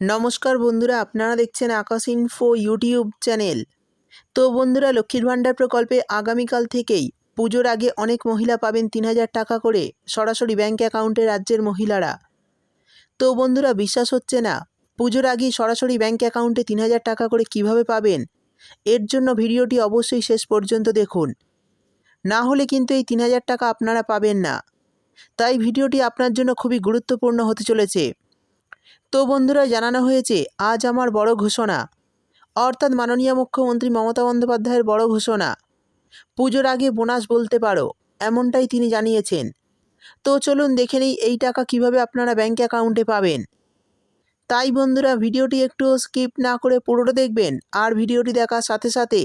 নমস্কার বন্ধুরা, আপনারা দেখছেন আকাশ ইনফো ইউটিউব চ্যানেল তো বন্ধুরা, লক্ষ্মীর ভাণ্ডার প্রকল্পে আগামীকাল থেকেই পুজোর আগে অনেক মহিলা পাবেন তিন হাজার টাকা করে সরাসরি ব্যাঙ্ক অ্যাকাউন্টে রাজ্যের মহিলারা। তো বন্ধুরা, বিশ্বাস হচ্ছে না, পুজোর আগেই সরাসরি ব্যাঙ্ক অ্যাকাউন্টে তিন হাজার টাকা করে কীভাবে পাবেন? এর জন্য ভিডিওটি অবশ্যই শেষ পর্যন্ত দেখুন। না হলে কিন্তু এই তিন হাজার টাকা আপনারা পাবেন না। তাই ভিডিওটি আপনার জন্য খুবই গুরুত্বপূর্ণ হতে চলেছে। তো বন্ধুরা, জানানো হয়েছে, আজ আমার বড় ঘোষণা। অর্থাৎ মাননীয় মুখ্যমন্ত্রী মমতা বন্দ্যোপাধ্যায়ের বড় ঘোষণা। পুজোর আগে বোনাস বলতে পারো, এমনটাই তিনি জানিয়েছেন। তো চলুন দেখে নিই এই টাকা কীভাবে আপনারা ব্যাঙ্ক অ্যাকাউন্টে পাবেন। তাই বন্ধুরা, ভিডিওটি একটু স্কিপ না করে পুরোটা দেখবেন আর ভিডিওটি দেখার সাথে সাথে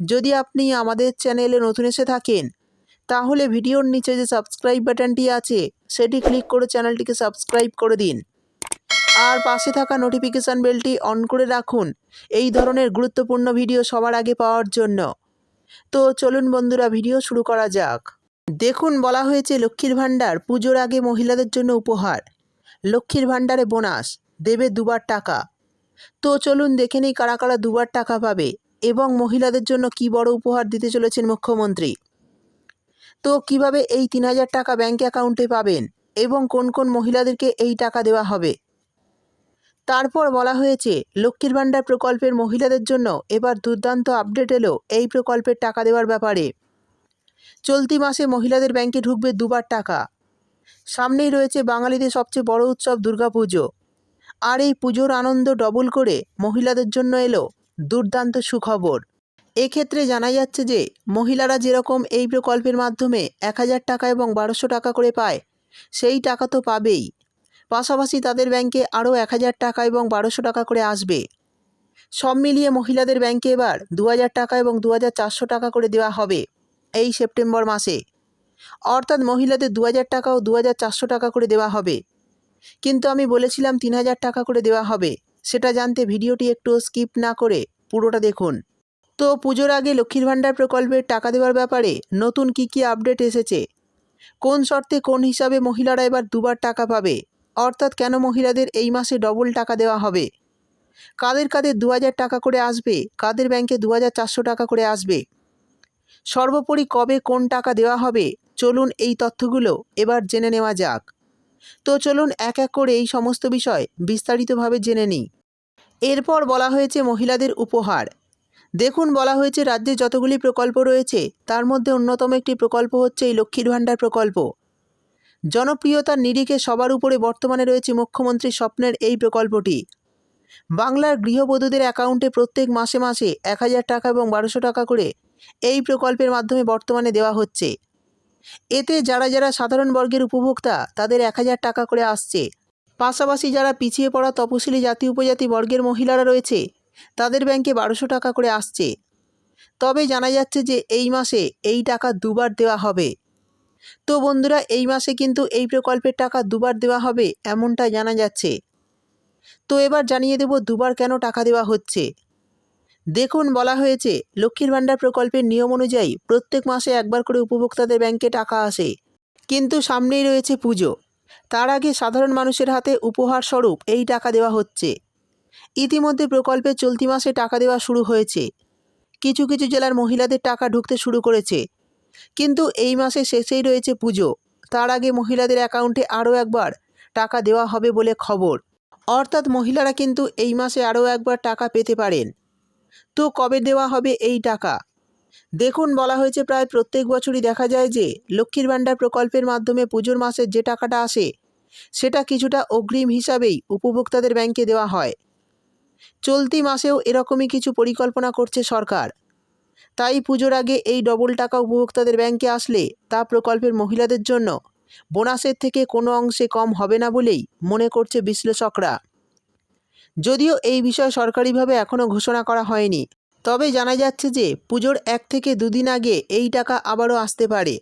যদি আপনি আমাদের চ্যানেলে নতুন এসে থাকেন, তাহলে ভিডিওর নিচে যে সাবস্ক্রাইব বাটনটি আছে, সেটি ক্লিক করে চ্যানেলটিকে সাবস্ক্রাইব করে দিন। আর পাশে থাকা নোটিফিকেশান বেলটি অন করে রাখুন। এই ধরনের গুরুত্বপূর্ণ ভিডিও সবার আগে পাওয়ার জন্য। তো চলুন বন্ধুরা ভিডিও শুরু করা যাক। দেখুন, বলা হয়েছে লক্ষ্মীর ভাণ্ডার পুজোর আগে মহিলাদের জন্য উপহার। লক্ষ্মীর ভাণ্ডারে বোনাস, দেবে দুবার টাকা। তো চলুন দেখে নিই কারা কারা দুবার টাকা পাবে এবং মহিলাদের জন্য কি বড় উপহার দিতে চলেছেন মুখ্যমন্ত্রী। তো কীভাবে এই তিন হাজার টাকা ব্যাঙ্ক অ্যাকাউন্টে পাবেন এবং কোন কোন মহিলাদেরকে এই টাকা দেওয়া হবে? তারপর বলা হয়েছে, লক্ষ্মীর ভাণ্ডার প্রকল্পের মহিলাদের জন্য এবার দুর্দান্ত আপডেট এলো এই প্রকল্পের টাকা দেওয়ার ব্যাপারে। চলতি মাসে মহিলাদের ব্যাংকে ঢুকবে দুবার টাকা। সামনেই রয়েছে বাঙালিদের সবচেয়ে বড় উৎসব দুর্গাপুজো। আর এই পুজোর আনন্দ ডবল করে মহিলাদের জন্য এলো দুর্দান্ত সুখবর। এক্ষেত্রে জানা যাচ্ছে যে, মহিলারা যেরকম এই প্রকল্পের মাধ্যমে এক হাজার টাকা এবং বারোশো টাকা করে পায়, সেই টাকা তো পাবেই। পাশাপাশি তাদের ব্যাংকে আরও এক হাজার টাকা এবং বারোশো টাকা করে আসবে। সব মিলিয়ে মহিলাদের ব্যাংকে এবার দু হাজার টাকা এবং দু হাজার চারশো টাকা করে দেওয়া হবে এই সেপ্টেম্বর মাসে। অর্থাৎ মহিলাদের দু হাজার টাকা ও দু হাজার চারশো টাকা করে দেওয়া হবে। কিন্তু আমি বলেছিলাম তিন হাজার টাকা করে দেওয়া হবে। সেটা জানতে ভিডিওটি একটু স্কিপ না করে পুরোটা দেখুন। তো পুজোর আগে লক্ষ্মীর ভাণ্ডার প্রকল্পের টাকা দেওয়ার ব্যাপারে নতুন কি কি আপডেট এসেছে? কোন শর্তে কোন হিসাবে মহিলারা এবার দুবার টাকা পাবে? অর্থাৎ কেন মহিলাদের এই মাসে ডবল টাকা দেওয়া হবে? কাদের কাদের দু হাজার টাকা করে আসবে? কাদের ব্যাংকে দু হাজার চারশো টাকা করে আসবে? সর্বোপরি কবে কোন টাকা দেওয়া হবে? চলুন এই তথ্যগুলো এবার জেনে নেওয়া যাক। তো চলুন এক এক করে এই সমস্ত বিষয় বিস্তারিতভাবে জেনে নিই। এরপর বলা হয়েছে মহিলাদের উপহার। দেখুন, বলা হয়েছে রাজ্যে যতগুলি প্রকল্প রয়েছে, তার মধ্যে অন্যতম একটি প্রকল্প হচ্ছে এই লক্ষ্মীর ভাণ্ডার প্রকল্প। জনপ্রিয়তার নিরিখে সবার উপরে বর্তমানে রয়েছে মুখ্যমন্ত্রীর স্বপ্নের এই প্রকল্পটি। বাংলার গৃহবধূদের অ্যাকাউন্টে প্রত্যেক মাসে মাসে এক হাজার টাকা এবং বারোশো টাকা করে এই প্রকল্পের মাধ্যমে বর্তমানে দেওয়া হচ্ছে। এতে যারা যারা সাধারণ বর্গের উপভোক্তা, তাদের এক হাজার টাকা করে আসছে। পাশাপাশি যারা পিছিয়ে পড়া তপশিলি জাতি, উপজাতি বর্গের মহিলারা রয়েছে, তাদের ব্যাংকে বারোশো টাকা করে আসছে। তবে জানা যাচ্ছে যে এই মাসে এই টাকা দুবার দেওয়া হবে। তো বন্ধুরা, এই মাসে কিন্তু এই প্রকল্পের টাকা দুবার দেওয়া হবে, এমনটা জানা যাচ্ছে। তো এবার জানিয়ে দেব দুবার কেন টাকা দেওয়া হচ্ছে। দেখুন, বলা হয়েছে, লক্ষ্মীর ভাণ্ডার প্রকল্পের নিয়ম অনুযায়ী প্রত্যেক মাসে একবার করে উপভোক্তাদের ব্যাংকে টাকা আসে। কিন্তু সামনেই রয়েছে পুজো। তার আগে সাধারণ মানুষের হাতে উপহার স্বরূপ এই টাকা দেওয়া হচ্ছে। ইতিমধ্যে প্রকল্পের চলতি মাসে টাকা দেওয়া শুরু হয়েছে। কিছু কিছু জেলার মহিলাদের টাকা ঢুকতে শুরু করেছে। কিন্তু এই মাসে শেষেই রয়েছে পুজো। তার আগে মহিলাদের অ্যাকাউন্টে আরও একবার টাকা দেওয়া হবে বলে খবর। অর্থাৎ মহিলারা কিন্তু এই মাসে আরও একবার টাকা পেতে পারেন। তো কবে দেওয়া হবে এই টাকা? দেখুন, বলা হয়েছে প্রায় প্রত্যেক বছরই দেখা যায় যে লক্ষ্মীর ভাণ্ডার প্রকল্পের মাধ্যমে পুজোর মাসে যে টাকাটা আসে, সেটা কিছুটা অগ্রিম হিসাবেই উপভোক্তাদের ব্যাংকে দেওয়া হয়। চলতি মাসেও এরকমই কিছু পরিকল্পনা করছে সরকার। তাই পুজোর আগে এই ডবল টাকা উপভোক্তাদের ব্যাংকে আসলে তা প্রকল্পের মহিলাদের জন্য। বোনাসের থেকে কোনো অংশে কম হবে না বলেই মনে করছে বিশ্লেষকরা। যদিও এই বিষয়ে সরকারিভাবে এখনও ঘোষণা করা হয়নি, তবে জানা যাচ্ছে যে পুজোর এক থেকে দুদিন আগে এই টাকা আবারও আসতে পারে।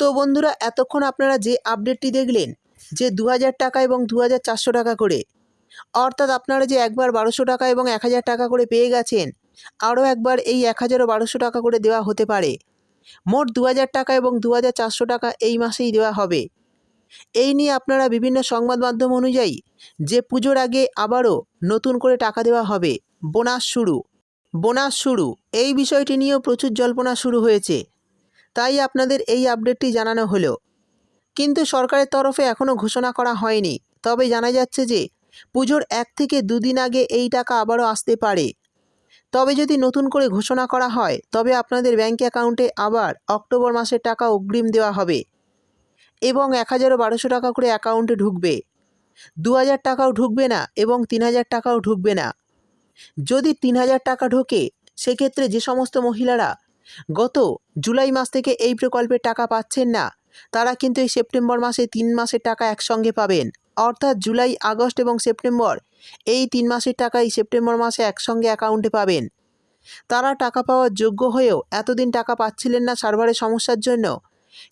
তো বন্ধুরা, এতক্ষণ আপনারা যে আপডেটটি দেখলেন, যে দু হাজার টাকা এবং দু হাজার চারশো টাকা করে, অর্থাৎ আপনারা যে একবার বারোশো টাকা এবং এক হাজার টাকা করে পেয়ে গেছেন আরও একবার এই এক হাজারও বারোশো টাকা করে দেওয়া হতে পারে। মোট দু হাজার টাকা এবং দু হাজার চারশো টাকা এই মাসেই দেওয়া হবে। এই নিয়ে আপনারা বিভিন্ন সংবাদ মাধ্যম অনুযায়ী যে পুজোর আগে আবারও নতুন করে টাকা দেওয়া হবে, বোনাস শুরু। বোনাস শুরু। এই বিষয়টি নিয়েও প্রচুর জল্পনা শুরু হয়েছে। তাই আপনাদের এই আপডেটটি জানানো হলো। কিন্তু সরকারের তরফে এখনও ঘোষণা করা হয়নি। তবে জানা যাচ্ছে যে পুজোর এক থেকে দুদিন আগে এই টাকা আবারও আসতে পারে। তবে যদি নতুন করে ঘোষণা করা হয়, তবে আপনাদের ব্যাঙ্ক অ্যাকাউন্টে আবার অক্টোবর মাসের টাকা অগ্রিম দেওয়া হবে এবং এক হাজারও বারোশো টাকা করে অ্যাকাউন্টে ঢুকবে। দু হাজার টাকাও ঢুকবে না এবং তিন হাজার টাকাও ঢুকবে না। যদি তিন হাজার টাকা ঢোকে, সেক্ষেত্রে যে সমস্ত মহিলারা গত জুলাই মাস থেকে এই প্রকল্পের টাকা পাচ্ছেন না, তারা কিন্তু এই সেপ্টেম্বর মাসে তিন মাসের টাকা একসঙ্গে পাবেন। অর্থাৎ জুলাই, আগস্ট এবং সেপ্টেম্বর এই তিন মাসের টাকাই সেপ্টেম্বর মাসে একসঙ্গে অ্যাকাউন্টে পাবেন। তারা টাকা পাওয়ার যোগ্য হয়েও এতদিন টাকা পাচ্ছিলেন না সার্ভারের সমস্যার জন্য।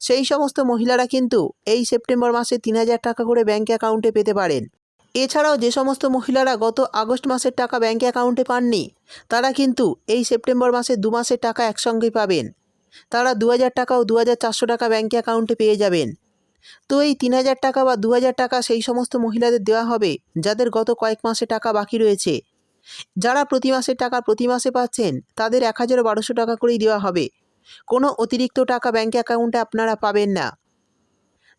সেই সমস্ত মহিলারা কিন্তু এই সেপ্টেম্বর মাসে তিন হাজার টাকা করে ব্যাঙ্ক অ্যাকাউন্টে পেতে পারেন। এছাড়াও যে সমস্ত মহিলারা গত আগস্ট মাসের টাকা ব্যাঙ্ক অ্যাকাউন্টে পাননি, তারা কিন্তু এই সেপ্টেম্বর মাসে দু মাসের টাকা একসঙ্গেই পাবেন। তারা দু হাজার টাকা ও দু হাজার চারশো টাকা ব্যাঙ্ক অ্যাকাউন্টে পেয়ে যাবেন। তো এই তিন হাজার টাকা বা দু হাজার টাকা সেই সমস্ত মহিলাদের দেওয়া হবে, যাদের গত কয়েক মাসে টাকা বাকি রয়েছে। যারা প্রতি মাসের টাকা প্রতি মাসে পাচ্ছেন, তাদের এক হাজার বারোশো টাকা করেই দেওয়া হবে। কোনো অতিরিক্ত টাকা ব্যাঙ্ক অ্যাকাউন্টে আপনারা পাবেন না।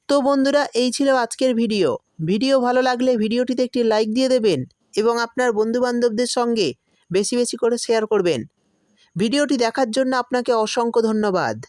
তো বন্ধুরা, এই ছিল আজকের ভিডিও। ভিডিও ভালো লাগলে ভিডিওটিতে একটি লাইক দিয়ে দেবেন এবং আপনার বন্ধুবান্ধবদের সঙ্গে বেশি বেশি করে শেয়ার করবেন। ভিডিওটি দেখার জন্য আপনাকে অসংখ্য ধন্যবাদ।